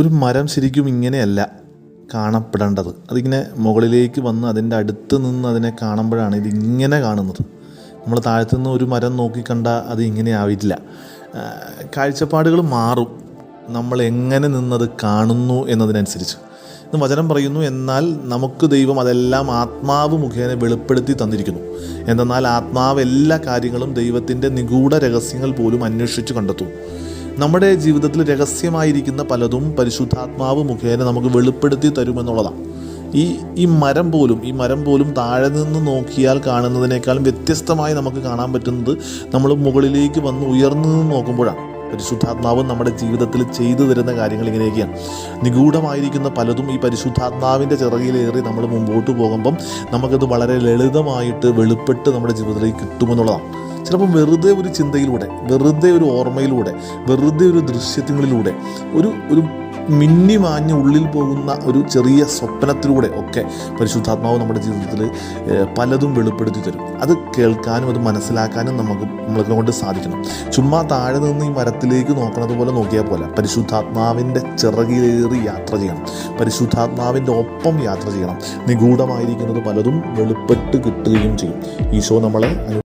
ഒരു മരം ശരിക്കും ഇങ്ങനെയല്ല കാണപ്പെടേണ്ടത്. അതിങ്ങനെ മുകളിലേക്ക് വന്ന് അതിന്റെ അടുത്ത് നിന്ന് അതിനെ കാണുമ്പോഴാണ് ഇതിങ്ങനെ കാണുന്നത്. നമ്മൾ താഴത്തു നിന്ന് ഒരു മരം നോക്കിക്കണ്ട അത് ഇങ്ങനെ ആവില്ല. കാഴ്ചപ്പാടുകൾ മാറും. നമ്മൾ എങ്ങനെ നിന്നത് കാണുന്നു എന്നതിനനുസരിച്ച്. ഇന്ന് വചനം പറയുന്നു എന്നാൽ നമുക്ക് ദൈവം അതെല്ലാം ആത്മാവ് മുഖേന വെളിപ്പെടുത്തി തന്നിരിക്കുന്നു. എന്തെന്നാൽ ആത്മാവ് എല്ലാ കാര്യങ്ങളും ദൈവത്തിന്റെ നിഗൂഢ രഹസ്യങ്ങൾ പോലും അന്വേഷിച്ച് കണ്ടെത്തും. നമ്മുടെ ജീവിതത്തിൽ രഹസ്യമായിരിക്കുന്ന പലതും പരിശുദ്ധാത്മാവ് മുഖേന നമുക്ക് വെളിപ്പെടുത്തി തരുമെന്നുള്ളതാണ്. ഈ ഈ മരം പോലും ഈ മരം പോലും താഴെ നിന്ന് നോക്കിയാൽ കാണുന്നതിനേക്കാളും വ്യത്യസ്തമായി നമുക്ക് കാണാൻ പറ്റുന്നത് നമ്മൾ മുകളിലേക്ക് വന്ന് ഉയർന്നു നോക്കുമ്പോഴാണ്. പരിശുദ്ധാത്മാവ് നമ്മുടെ ജീവിതത്തിൽ ചെയ്തു തരുന്ന കാര്യങ്ങൾ ഇങ്ങനെയൊക്കെയാണ്. നിഗൂഢമായിരിക്കുന്ന പലതും ഈ പരിശുദ്ധാത്മാവിന്റെ ചിറകിലേറി നമ്മൾ മുമ്പോട്ട് പോകുമ്പം നമുക്കത് വളരെ ലളിതമായിട്ട് വെളിപ്പെട്ട് നമ്മുടെ ജീവിതത്തിലേക്ക് കിട്ടുമെന്നുള്ളതാണ്. ചിലപ്പോൾ വെറുതെ ഒരു ചിന്തയിലൂടെ വെറുതെ ഒരു ഓർമ്മയിലൂടെ വെറുതെ ഒരു ദൃശ്യത്തിലൂടെ ഒരു ഒരു മിന്നി മാഞ്ഞ് ഉള്ളിൽ പോകുന്ന ഒരു ചെറിയ സ്വപ്നത്തിലൂടെ ഒക്കെ പരിശുദ്ധാത്മാവ് നമ്മുടെ ജീവിതത്തിൽ പലതും വെളിപ്പെടുത്തി തരും. അത് കേൾക്കാനും അത് മനസ്സിലാക്കാനും നമുക്ക് നമ്മളെ കൊണ്ട് സാധിക്കണം. ചുമ്മാ താഴെ നിന്ന് ഈ മരത്തിലേക്ക് നോക്കണത് പോലെ നോക്കിയാൽ പോലെ പരിശുദ്ധാത്മാവിന്റെ ചിറകിലേറി യാത്ര ചെയ്യണം. പരിശുദ്ധാത്മാവിന്റെ ഒപ്പം യാത്ര ചെയ്യണം. നിഗൂഢമായിരിക്കുന്നത് പലതും വെളിപ്പെട്ട് കിട്ടുകയും ചെയ്യും. ഈശോ നമ്മളെ